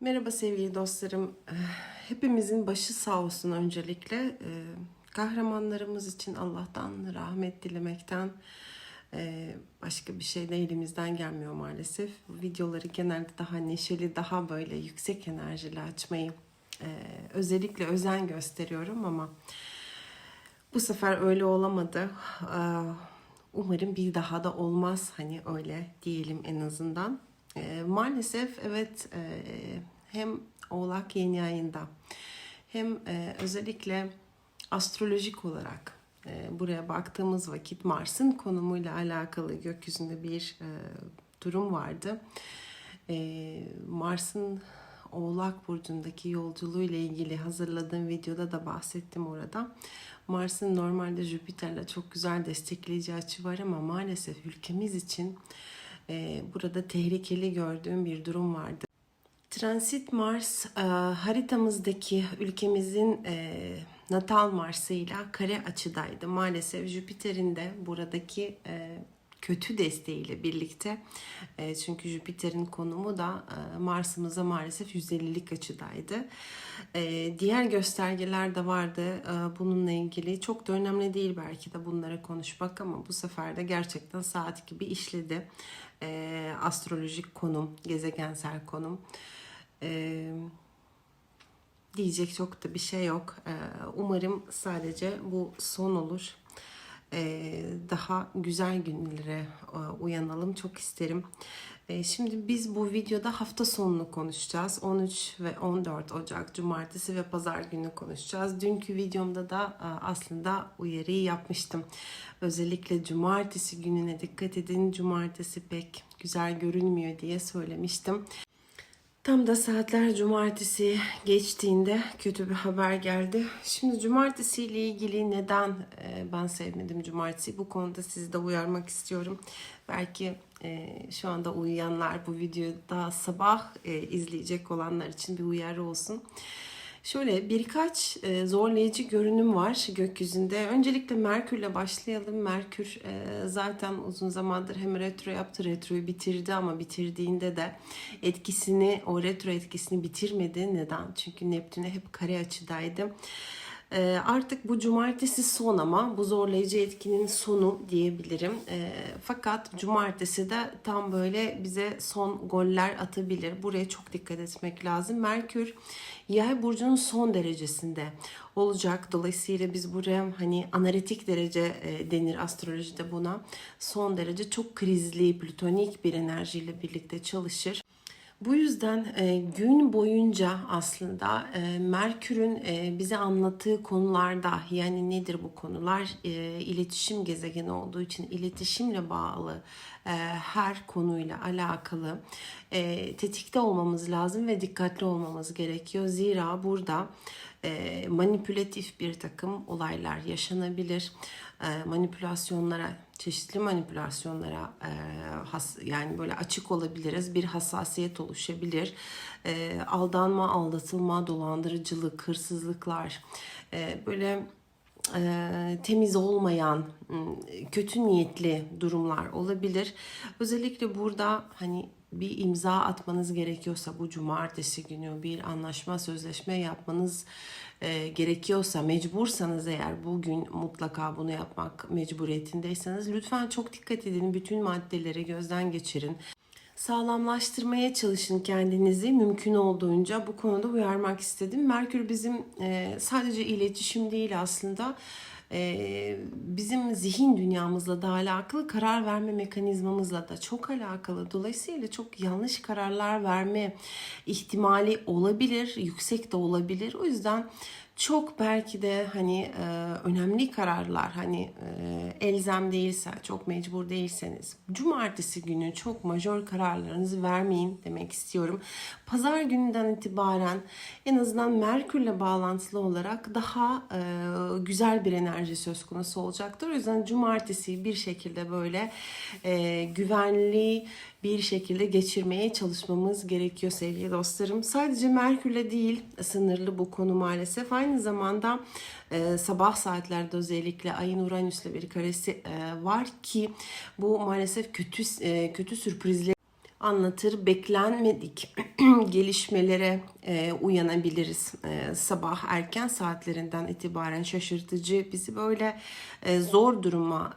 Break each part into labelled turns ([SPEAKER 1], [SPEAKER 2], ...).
[SPEAKER 1] Merhaba sevgili dostlarım. Eh, Hepimizin başı sağ olsun öncelikle. Eh, Kahramanlarımız için Allah'tan rahmet dilemekten eh, başka bir şey de elimizden gelmiyor maalesef. Videoları genelde daha neşeli, daha böyle yüksek enerjili açmayı özellikle özen gösteriyorum ama bu sefer öyle olamadı. Ee, Umarım bir daha da olmaz. Hani öyle diyelim en azından. Ee, Maalesef evet e, hem Oğlak yeni ayında hem e, özellikle astrolojik olarak e, buraya baktığımız vakit Mars'ın konumuyla alakalı gökyüzünde bir e, durum vardı. E, Mars'ın Oğlak Burcu'ndaki yolculuğu ile ilgili hazırladığım videoda da bahsettim orada. Mars'ın normalde Jüpiter'le çok güzel destekleyici açı var ama maalesef ülkemiz için e, burada tehlikeli gördüğüm bir durum vardı. Transit Mars e, haritamızdaki ülkemizin e, natal Mars'ıyla kare açıdaydı. Maalesef Jüpiter'in de buradaki e, kötü desteğiyle birlikte e, çünkü Jüpiter'in konumu da e, Mars'ımıza maalesef 150'lik açıdaydı. E, diğer göstergeler de vardı bununla ilgili. Çok da önemli değil belki de bunlara konuşmak ama bu sefer de gerçekten saat gibi işledi. Astrolojik konum, gezegensel konum. Diyecek çok da bir şey yok. Umarım sadece bu son olur. E, daha güzel günlere e, uyanalım çok isterim. E, Şimdi biz bu videoda hafta sonunu konuşacağız. 13 ve 14 Ocak Cumartesi ve Pazar günü konuşacağız. Dünkü videomda da e, aslında uyarıyı yapmıştım. Özellikle Cumartesi gününe dikkat edin. Cumartesi pek güzel görünmüyor diye söylemiştim. Tam da saatler cumartesi geçtiğinde kötü bir haber geldi. Şimdi cumartesi ile ilgili neden e, ben sevmedim cumartesi bu konuda sizi de uyarmak istiyorum. Belki e, şu anda uyuyanlar bu videoyu daha sabah e, izleyecek olanlar için bir uyarı olsun. Şöyle birkaç e, zorlayıcı görünüm var gökyüzünde. Öncelikle Merkür'le başlayalım. Merkür e, zaten uzun zamandır hem retro yaptı, retroyu bitirdi ama bitirdiğinde de etkisini, o retro etkisini bitirmedi. Neden? Çünkü Neptün'e hep kare açıdaydı. E, artık bu cumartesi son ama bu zorlayıcı etkinin sonu diyebilirim. E, fakat cumartesi de tam böyle bize son goller atabilir. Buraya çok dikkat etmek lazım. Merkür Yay burcunun son derecesinde olacak. Dolayısıyla biz buraya hani analitik derece e, denir astrolojide buna. Son derece çok krizli, plütonik bir enerjiyle birlikte çalışır. Bu yüzden e, gün boyunca aslında e, Merkür'ün e, bize anlattığı konularda yani nedir bu konular? İletişim gezegeni olduğu için iletişimle bağlı her konuyla alakalı tetikte olmamız lazım ve dikkatli olmamız gerekiyor. Zira burada manipülatif bir takım olaylar yaşanabilir. Manipülasyonlara, çeşitli manipülasyonlara e, has, yani böyle açık olabiliriz. Bir hassasiyet oluşabilir. E, aldanma, aldatılma, dolandırıcılık, hırsızlıklar, e, böyle e, temiz olmayan, kötü niyetli durumlar olabilir. Özellikle burada hani bir imza atmanız gerekiyorsa bu cumartesi günü bir anlaşma sözleşme yapmanız e, gerekiyorsa mecbursanız eğer bugün mutlaka bunu yapmak mecburiyetindeyseniz lütfen çok dikkat edin bütün maddeleri gözden geçirin sağlamlaştırmaya çalışın kendinizi mümkün olduğunca bu konuda uyarmak istedim. Merkür bizim e, sadece iletişim değil aslında e, bizim zihin dünyamızla da alakalı karar verme mekanizmamızla da çok alakalı. Dolayısıyla çok yanlış kararlar verme ihtimali olabilir, yüksek de olabilir. O yüzden çok belki de hani e, önemli kararlar hani e, elzem değilse çok mecbur değilseniz cumartesi günü çok majör kararlarınızı vermeyin demek istiyorum. Pazar gününden itibaren en azından Merkürle bağlantılı olarak daha e, güzel bir enerji söz konusu olacaktır. O yüzden cumartesi bir şekilde böyle e, güvenli bir şekilde geçirmeye çalışmamız gerekiyor sevgili dostlarım. Sadece Merkür'le değil sınırlı bu konu maalesef. Aynı zamanda e, sabah saatlerde özellikle ayın Uranüs'le bir karesi e, var ki bu maalesef kötü e, kötü sürprizler anlatır. Beklenmedik gelişmelere e, uyanabiliriz. E, sabah erken saatlerinden itibaren şaşırtıcı, bizi böyle e, zor duruma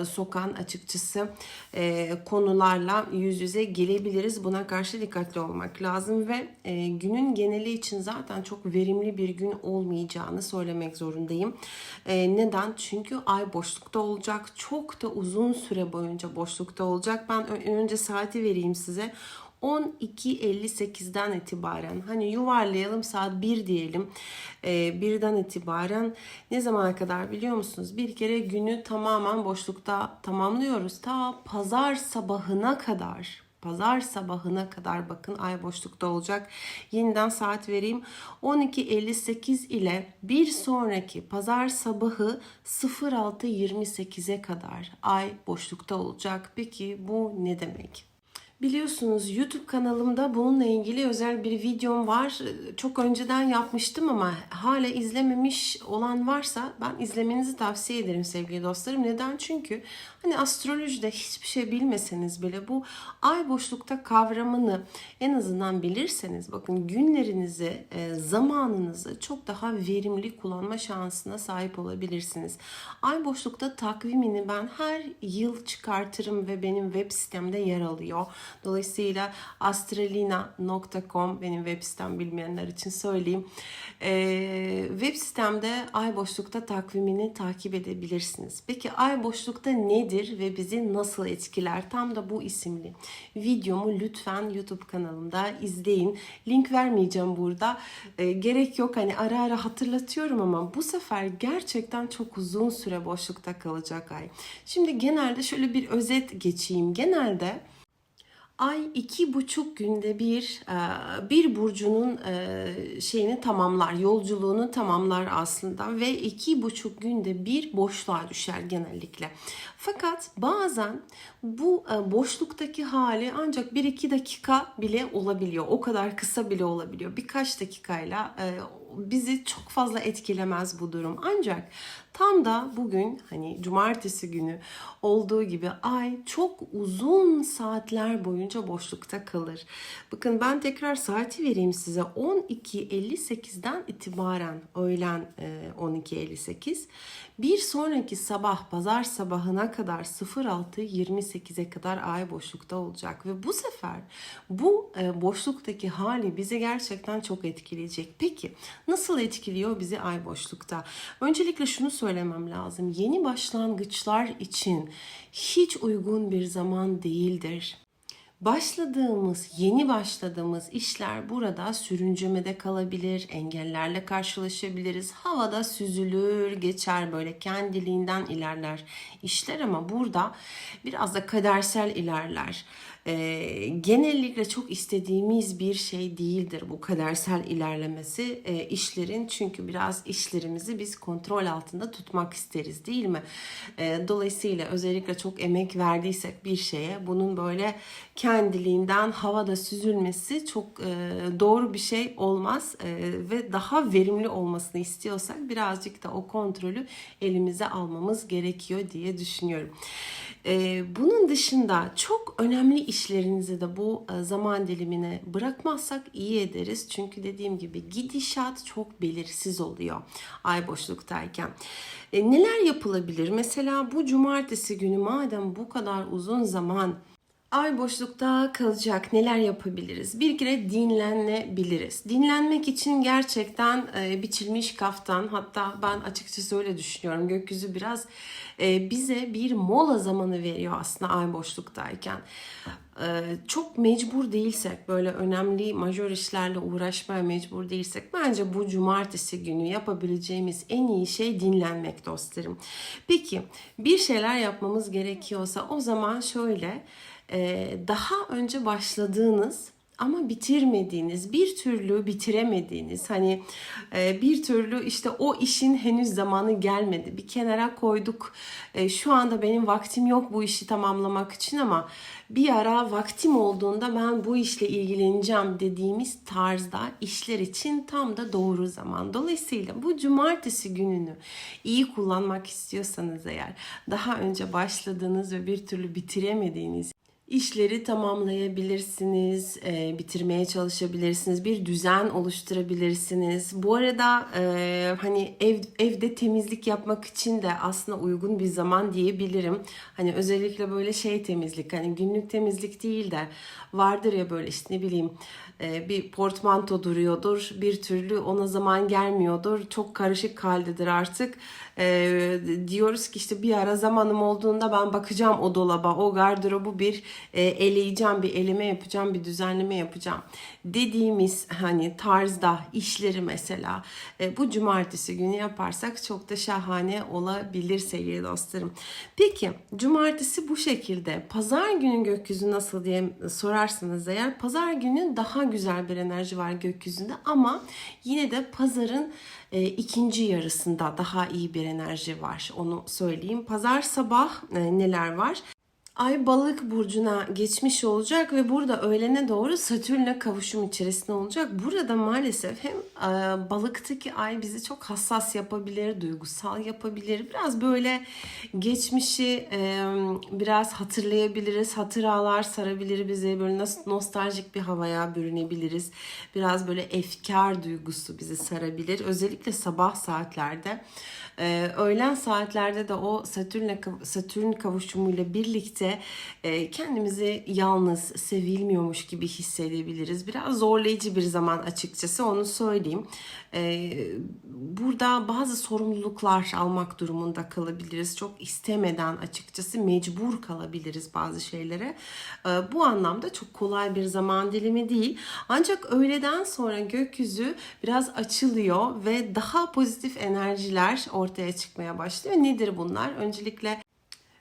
[SPEAKER 1] e, sokan açıkçası e, konularla yüz yüze gelebiliriz. Buna karşı dikkatli olmak lazım ve e, günün geneli için zaten çok verimli bir gün olmayacağını söylemek zorundayım. E, neden? Çünkü ay boşlukta olacak. Çok da uzun süre boyunca boşlukta olacak. Ben önce saati vereyim size. 12.58'den itibaren hani yuvarlayalım saat 1 diyelim ee, birden itibaren ne zamana kadar biliyor musunuz? Bir kere günü tamamen boşlukta tamamlıyoruz. Ta pazar sabahına kadar pazar sabahına kadar bakın ay boşlukta olacak. Yeniden saat vereyim. 12.58 ile bir sonraki pazar sabahı 06.28'e kadar ay boşlukta olacak. Peki bu ne demek? Biliyorsunuz YouTube kanalımda bununla ilgili özel bir videom var. Çok önceden yapmıştım ama hala izlememiş olan varsa ben izlemenizi tavsiye ederim sevgili dostlarım. Neden? Çünkü hani astrolojide hiçbir şey bilmeseniz bile bu ay boşlukta kavramını en azından bilirseniz bakın günlerinizi, e, zamanınızı çok daha verimli kullanma şansına sahip olabilirsiniz. Ay boşlukta takvimini ben her yıl çıkartırım ve benim web sitemde yer alıyor. Dolayısıyla astralina.com benim web sitem bilmeyenler için söyleyeyim. Ee, web sitemde ay boşlukta takvimini takip edebilirsiniz. Peki ay boşlukta nedir ve bizi nasıl etkiler? Tam da bu isimli videomu lütfen YouTube kanalımda izleyin. Link vermeyeceğim burada. Ee, gerek yok hani ara ara hatırlatıyorum ama bu sefer gerçekten çok uzun süre boşlukta kalacak ay. Şimdi genelde şöyle bir özet geçeyim. Genelde Ay iki buçuk günde bir e, bir burcunun e, şeyini tamamlar, yolculuğunu tamamlar aslında ve iki buçuk günde bir boşluğa düşer genellikle. Fakat bazen bu e, boşluktaki hali ancak bir iki dakika bile olabiliyor. O kadar kısa bile olabiliyor. Birkaç dakikayla bizi çok fazla etkilemez bu durum. Ancak tam da bugün hani cumartesi günü olduğu gibi ay çok uzun saatler boyunca boşlukta kalır. Bakın ben tekrar saati vereyim size. 12.58'den itibaren öğlen 12.58 bir sonraki sabah pazar sabahına kadar 06.28'e kadar ay boşlukta olacak ve bu sefer bu boşluktaki hali bizi gerçekten çok etkileyecek. Peki nasıl etkiliyor bizi ay boşlukta? Öncelikle şunu söylemem lazım. Yeni başlangıçlar için hiç uygun bir zaman değildir. Başladığımız, yeni başladığımız işler burada sürüncemede kalabilir, engellerle karşılaşabiliriz. Havada süzülür, geçer böyle kendiliğinden ilerler işler ama burada biraz da kadersel ilerler. Ee, genellikle çok istediğimiz bir şey değildir bu kadersel ilerlemesi e, işlerin çünkü biraz işlerimizi biz kontrol altında tutmak isteriz değil mi? E, dolayısıyla özellikle çok emek verdiysek bir şeye bunun böyle kendiliğinden havada süzülmesi çok e, doğru bir şey olmaz e, ve daha verimli olmasını istiyorsak birazcık da o kontrolü elimize almamız gerekiyor diye düşünüyorum. E, bunun dışında çok önemli işlerinizi de bu e, zaman dilimine bırakmazsak iyi ederiz. Çünkü dediğim gibi gidişat çok belirsiz oluyor ay boşluktayken. E, neler yapılabilir? Mesela bu cumartesi günü madem bu kadar uzun zaman Ay boşlukta kalacak neler yapabiliriz? Bir kere dinlenebiliriz. Dinlenmek için gerçekten e, biçilmiş kaftan hatta ben açıkçası öyle düşünüyorum. Gökyüzü biraz e, bize bir mola zamanı veriyor aslında ay boşluktayken. E, çok mecbur değilsek böyle önemli majör işlerle uğraşmaya mecbur değilsek bence bu cumartesi günü yapabileceğimiz en iyi şey dinlenmek dostlarım. Peki bir şeyler yapmamız gerekiyorsa o zaman şöyle daha önce başladığınız ama bitirmediğiniz, bir türlü bitiremediğiniz, hani e, bir türlü işte o işin henüz zamanı gelmedi. Bir kenara koyduk. E, şu anda benim vaktim yok bu işi tamamlamak için ama bir ara vaktim olduğunda ben bu işle ilgileneceğim dediğimiz tarzda işler için tam da doğru zaman. Dolayısıyla bu cumartesi gününü iyi kullanmak istiyorsanız eğer daha önce başladığınız ve bir türlü bitiremediğiniz işleri tamamlayabilirsiniz, e, bitirmeye çalışabilirsiniz, bir düzen oluşturabilirsiniz. Bu arada e, hani ev evde temizlik yapmak için de aslında uygun bir zaman diyebilirim. Hani özellikle böyle şey temizlik, hani günlük temizlik değil de vardır ya böyle işte ne bileyim bir portmanto duruyordur, bir türlü ona zaman gelmiyordur, çok karışık haldedir artık. E, diyoruz ki işte bir ara zamanım olduğunda ben bakacağım o dolaba, o gardırobu bir e, eleyeceğim, bir eleme yapacağım, bir düzenleme yapacağım dediğimiz hani tarzda işleri mesela e, bu cumartesi günü yaparsak çok da şahane olabilir sevgili dostlarım. Peki cumartesi bu şekilde. Pazar günü gökyüzü nasıl diye sorarsınız eğer pazar günü daha güzel bir enerji var gökyüzünde ama yine de pazarın e, ikinci yarısında daha iyi bir enerji var. Onu söyleyeyim. Pazar sabah e, neler var? Ay balık burcuna geçmiş olacak ve burada öğlene doğru Satürn'le kavuşum içerisinde olacak. Burada maalesef hem e, balıktaki ay bizi çok hassas yapabilir, duygusal yapabilir. Biraz böyle geçmişi e, biraz hatırlayabiliriz. Hatıralar sarabilir bizi. Böyle nasıl nostaljik bir havaya bürünebiliriz. Biraz böyle efkar duygusu bizi sarabilir. Özellikle sabah saatlerde. Ee, öğlen saatlerde de o Satürn'le Satürn kavuşumuyla birlikte e, kendimizi yalnız, sevilmiyormuş gibi hissedebiliriz. Biraz zorlayıcı bir zaman açıkçası onu söyleyeyim. Ee, burada bazı sorumluluklar almak durumunda kalabiliriz. Çok istemeden açıkçası mecbur kalabiliriz bazı şeylere. Ee, bu anlamda çok kolay bir zaman dilimi değil. Ancak öğleden sonra gökyüzü biraz açılıyor ve daha pozitif enerjiler ortaya çıkmaya başlıyor. Nedir bunlar? Öncelikle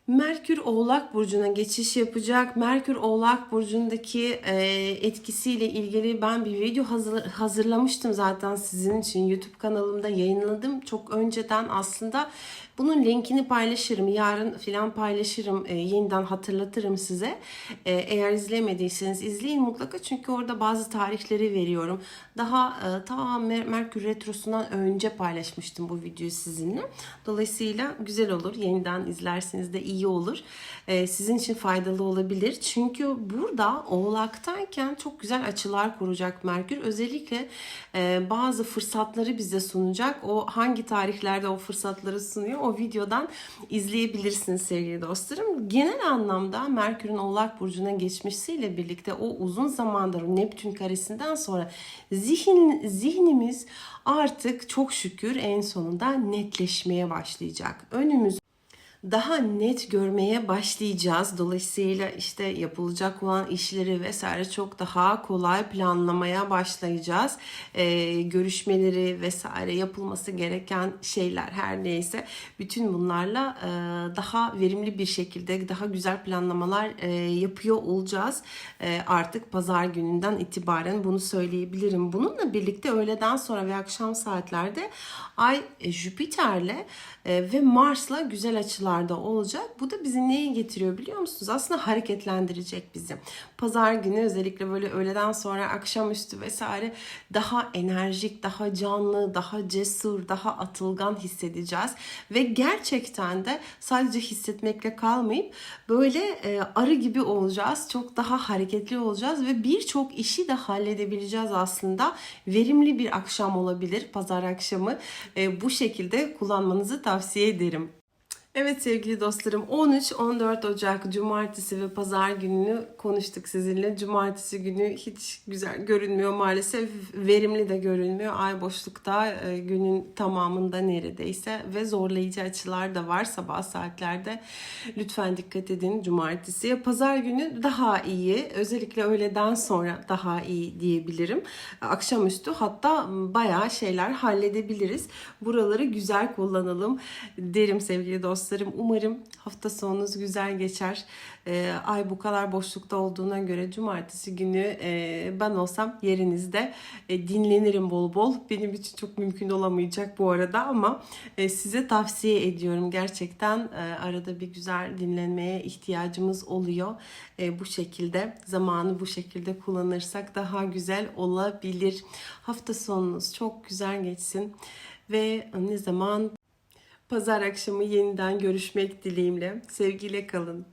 [SPEAKER 1] Merkür Oğlak Burcu'na geçiş yapacak. Merkür Oğlak Burcu'ndaki e, etkisiyle ilgili ben bir video hazır, hazırlamıştım zaten sizin için. YouTube kanalımda yayınladım. Çok önceden aslında bunun linkini paylaşırım. Yarın filan paylaşırım. E, yeniden hatırlatırım size. E, eğer izlemediyseniz izleyin mutlaka. Çünkü orada bazı tarihleri veriyorum. Daha e, ta Mer- Merkür Retrosu'ndan önce paylaşmıştım bu videoyu sizinle. Dolayısıyla güzel olur. Yeniden izlerseniz de iyi olur. E, sizin için faydalı olabilir. Çünkü burada Oğlak'tayken çok güzel açılar kuracak Merkür. Özellikle e, bazı fırsatları bize sunacak. O hangi tarihlerde o fırsatları sunuyor o videodan izleyebilirsiniz sevgili dostlarım. Genel anlamda Merkür'ün Oğlak Burcu'na geçmesiyle birlikte o uzun zamandır Neptün karesinden sonra zihin, zihnimiz artık çok şükür en sonunda netleşmeye başlayacak. Önümüz daha net görmeye başlayacağız. Dolayısıyla işte yapılacak olan işleri vesaire çok daha kolay planlamaya başlayacağız. Ee, görüşmeleri vesaire yapılması gereken şeyler her neyse bütün bunlarla e, daha verimli bir şekilde daha güzel planlamalar e, yapıyor olacağız. E, artık pazar gününden itibaren bunu söyleyebilirim. Bununla birlikte öğleden sonra ve akşam saatlerde Ay e, Jüpiter'le e, ve Mars'la güzel açılarda olacak. Bu da bizi neye getiriyor biliyor musunuz? Aslında hareketlendirecek bizi. Pazar günü özellikle böyle öğleden sonra akşamüstü vesaire daha enerjik, daha canlı, daha cesur, daha atılgan hissedeceğiz. Ve gerçekten de sadece hissetmekle kalmayıp böyle e, arı gibi olacağız. Çok daha hareketli olacağız ve birçok işi de halledebileceğiz aslında. Verimli bir akşam olabilir pazar akşamı. E, bu şekilde kullanmanızı tavsiye ederim. Evet sevgili dostlarım 13-14 Ocak Cumartesi ve Pazar gününü konuştuk sizinle. Cumartesi günü hiç güzel görünmüyor maalesef. Verimli de görünmüyor. Ay boşlukta e, günün tamamında neredeyse ve zorlayıcı açılar da var sabah saatlerde. Lütfen dikkat edin cumartesiye. Pazar günü daha iyi. Özellikle öğleden sonra daha iyi diyebilirim. Akşamüstü hatta bayağı şeyler halledebiliriz. Buraları güzel kullanalım derim sevgili dostlarım dostlarım. Umarım hafta sonunuz güzel geçer. Ee, ay bu kadar boşlukta olduğuna göre cumartesi günü e, ben olsam yerinizde e, dinlenirim bol bol. Benim için çok mümkün olamayacak bu arada ama e, size tavsiye ediyorum. Gerçekten e, arada bir güzel dinlenmeye ihtiyacımız oluyor. E, bu şekilde zamanı bu şekilde kullanırsak daha güzel olabilir. Hafta sonunuz çok güzel geçsin ve ne zaman Pazar akşamı yeniden görüşmek dileğimle. Sevgiyle kalın.